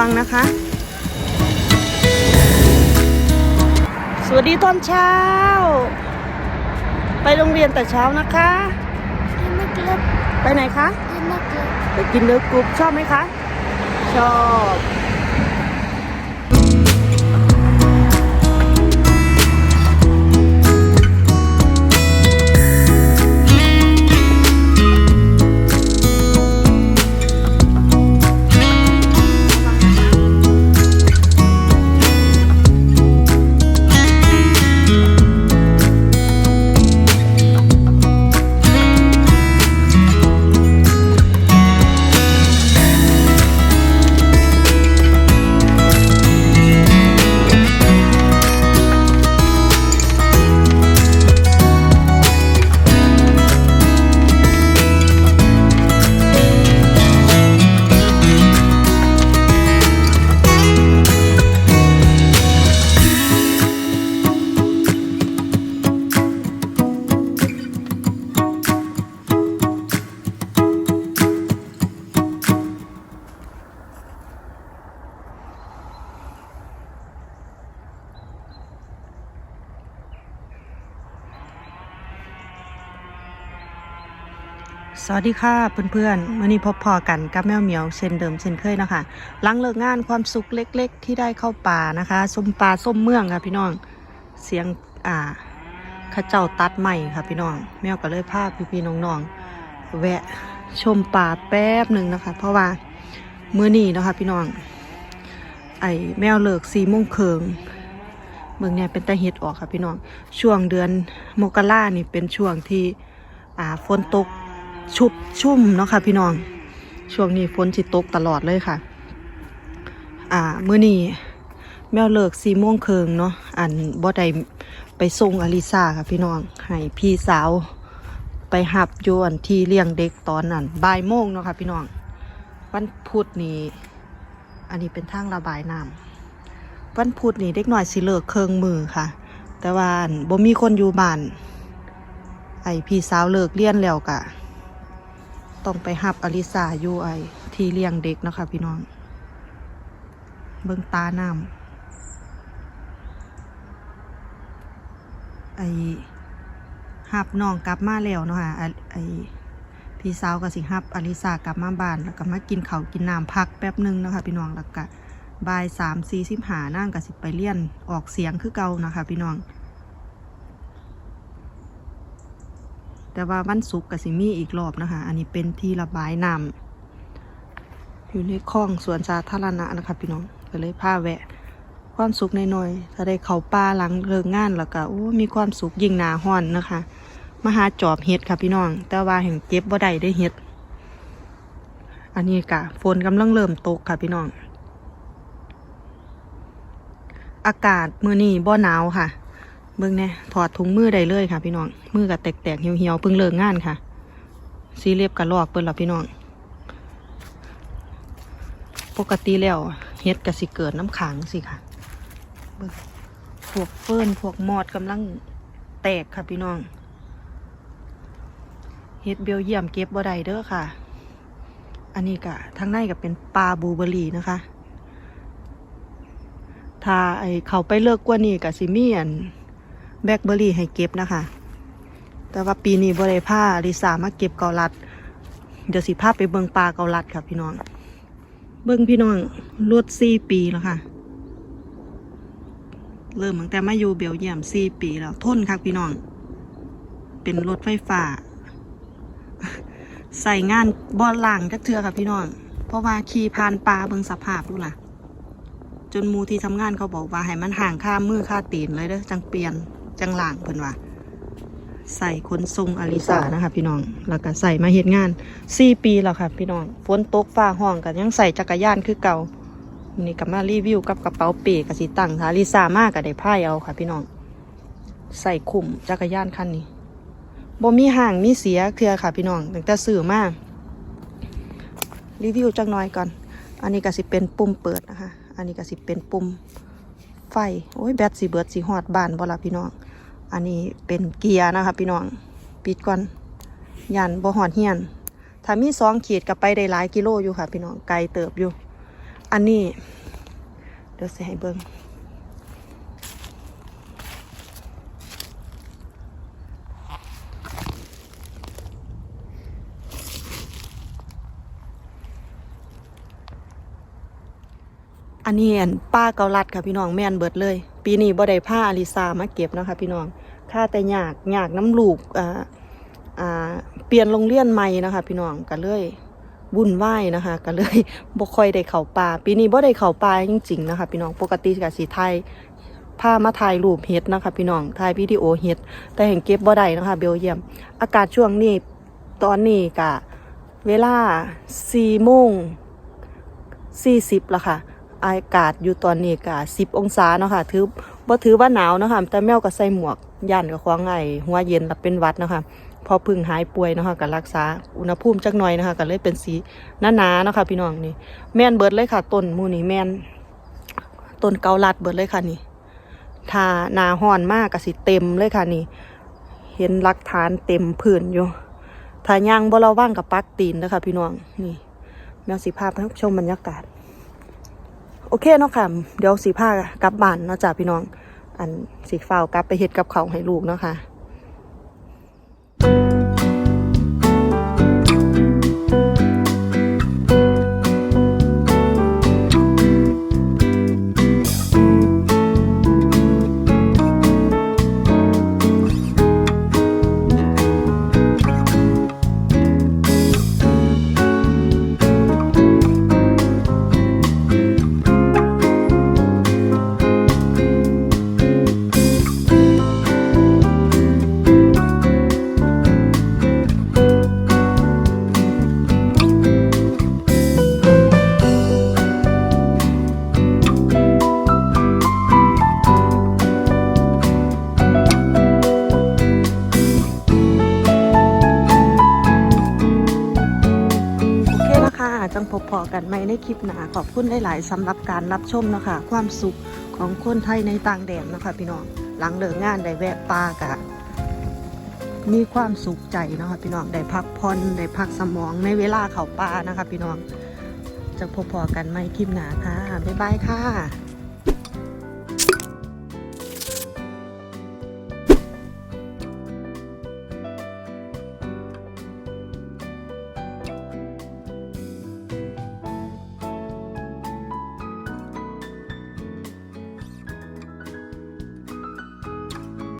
วังนะคะ สวัสดีตอนเช้า ไปโรงเรียนแต่เช้านะคะกินนักเล็บไปไหนคะกินนักเล็บไปกินเนื้อกรุบชอบไหมคะ ชอบ สวัสดีค่ะเพื่อนๆวันนี้พบพอกันกับแมวเหมียวเช่นเดิมเช่นเคยนะคะหลังเลิกงานความสุขเล็ก ๆ ที่ได้เข้าป่านะคะส้มปลาส้มเมืองค่ะพี่น้องเสียงอ่าข้าเจ้าตัดใหม่ค่ะพี่น้อง แมวก็เลยพาพี่ๆน้องๆแวะชมป่าแป๊บหนึ่งนะคะ เพราะว่ามื้อนี้นะคะพี่น้อง ไอแมวเลิกสี่โมงเคิงเมืองเนี่ยเป็นตาเห็ดออกค่ะพี่น้องช่วงเดือนมกรานี่เป็นช่วงที่อ่าฝนตก ชุบชุ่มเนาะค่ะพี่น้อง ช่วงนี้ฝนสิตกตลอดเลยค่ะ อ่าเมื่อนี้แมวเลิกสี่โมงเคิงเนาะอันบ่ได้ไปส่งอลิซาค่ะพี่น้องให้พี่สาวไปหับโยนที่เลี้ยงเด็กตอนนั้นบ่ายโมงเนาะค่ะพี่น้อง วันพุธนี้ อันนี้เป็นทางระบายน้ำวันพุธนี้เด็กหน่อยสิเลิกเคิงมือค่ะ แต่ว่าอั่นบ่มีคนอยู่บ้านไอพี่สาวเลิกเรียนแล้วกะ ต้องไปหับอลิซาอยู่ไอที่เลี้ยงเด็กนะคะพี่น้อง เบิ่งตาน้ำไอหับน้องกลับมาแล้วเนาะค่ะไอพี่สาวก็สิหับอลิซากลับมาบ้านแล้วก็มากินเขากินน้ำพักแป๊บหนึงนะคะพี่น้องแล้วก็บ่ายสามสี่สิบหานั่งก็สิไปเลี้ยนออกเสียงคือเก่านะคะพี่น้อง แต่ว่าวันศุกร์กับสิมีอีกรอบนะคะ อันนี้เป็นที่ระบายน้ำอยู่ในคลองสวนสาธารณะนะคะพี่น้องก็เลยพาแวะ ความสุขหน่อยๆถ้าได้เขาป่าหลังเลิกงานแล้วก็โอ้มีความสุขยิ่งหนาห้อนนะคะมาหาจอบเห็ดค่ะพี่น้อง แต่ว่าแห่งเก็บบ่ได้ได้เห็ด อันนี้กะฝนกำลังเริ่มตกค่ะพี่น้อง อากาศมื้อนี้บ่หนาวค่ะ เบิ่งแน่ถอดถุงมือได้เลยค่ะพี่น้อง มือก็แตกๆเหี่ยวๆเพิ่งเลิกงานค่ะ สีเรียบกับลอกเปิ้นละพี่น้อง ปกติแล้วเฮ็ดก็สิเกิดน้ำขังสิค่ะพวกเฟิร์นพวกมอดกำลังแตกค่ะพี่น้อง เฮ็ดเบลเยียมเก็บบ่ได้เด้อค่ะ อันนี้ก็ทางในก็เป็นปลาบูเบอร์รี่นะคะ ถ้าไอเขาไปเลิกกว่านี้กับซิมีอัน แบล็คเบอร์รี่ให้เก็บนะคะ แต่ว่าปีนี้บริผ้าลิซามาเก็บเกาลัด เดี๋ยวสิพาไปเบิงปลาเกาลัดค่ะพี่น้อง เบิงพี่น้องรวดสี่ปีแล้วค่ะ เริ่มตั้งแต่มาอยู่เบลเยียมสี่ปีแล้วทนค่ะพี่น้อง เป็นรถไฟฟ้า ใส่งานบอลล่างจักเทือค่ะพี่น้อง เพราะว่าขี่ผ่านปลาเบิงสภาพดูล่ะจนมูที่ทำงานเขาบอกว่าให้มันห่างค่ามมือค่าตีนเลยเด้อจังเปลี่ยน จังหล่างเพิ่นว่าใส่ขนทรงอลิสานะคะพี่น้องแล้วก็ใส่มาเฮ็ดงานสี่ปีแล้วค่ะ พี่น้องฝนตกฟ้าห้องกันยังใส่จักรยานคือเก่าวันนี่ก็มารีวิวกับกระเป๋าเป้กับสีตังค่ะลิซ่ามากกับได้พ่ายเอาค่ะ พี่น้องใส่ขุมจักรยานคันนี้บ่มีห่างมีเสียเครือค่ะ พี่น้องตั้งแต่ซื้อมากรีวิวจักหน่อยก่อน อันนี้ก็สิเป็นปุ่มเปิดนะคะ อันนี้ก็สิเป็นปุ่มไฟ โอ้ยแบตสีเบิดสีหอดบานบ่ละพี่น้อง อันนี้เป็นเกียร์นะคะ พี่น้อง ปิดก่อนยันบ่หอดเฮียน ถ้ามีสองขีดก็ไปได้หลายกิโลอยู่ค่ะ พี่น้อง ไกลเติบอยู่ อันนี้ เดี๋ยวสิให้เบิ่งอันนี้อันป้าเกาลัดค่ะพี่น้องแม่นเบิดเลย ปีนี้บ่ได้ผ้าอลิซามาเก็บนะคะพี่น้อง ค่าแต่ยากยากน้ำลูกอ่าอ่าเปลี่ยนโรงเรียนใหม่นะคะ พี่น้องก็เลยวุ่นวายนะคะก็เลยบ่ค่อยได้เข้าป่าปีนี้บ่ได้เข้าป่าจริงๆนะคะ พี่น้องปกติก็สิถ่ายพามาถ่ายรูปเฮ็ดนะคะ พี่น้องถ่ายวิดีโอเฮ็ดแต่แห่งเก็บบ่ได้นะคะ เบลเยียม อากาศช่วงนี้ตอนนี้ก็เวลา4โมง40แล้วค่ะ อากาศอยู่ตอนนี้ก็10องศาเนาะค่ะถือบ่ถือว่าหนาวเนาะค่ะแต่แมวก็ใส่หมวก ย่านกับควางไงหัวเย็นแล้วเป็นวัดนะคะพอพึ่งหายป่วยนะคะก็รักษาอุณหภูมิจักหน่อยนะคะก็เลยเป็นสีหนาๆเนาะคะพี่น้องนี่ แม่นเบิดเลยค่ะต้นมูนี่แม่นต้นเกาลัดเบิดเลยค่ะนี่ถ้าหนาห้อนมากก็สิเต็มเลยค่ะนี่ เห็นหลักฐานเต็มพื้นอยู่ถ้าย่างบ่ระว่างกับปักตีนเด้อค่ะพี่น้องนี่แมวสีภาพให้ชมบรรยากาศ โอเคเนาะค่ะ เดี๋ยวสีผ้ากลับบ้านเนาะจ้ะพี่น้อง อันสีฟ้ากลับไปเห็ดกับเขาให้ลูกเนาะค่ะ จังพบพอกันไหมในคลิปหนาขอบคุณหลายๆสำหรับการรับชมนะคะ ความสุขของคนไทยในต่างแดนนะคะ พี่น้องหลังเลิกงานได้แวะป่ากะมีความสุขใจนะคะพี่น้องได้พักผ่อนได้พักสมองในเวลาเขาป่านะคะ พี่น้องจะพบพอกันไหมคลิปหนาค่ะบ๊ายบายค่ะ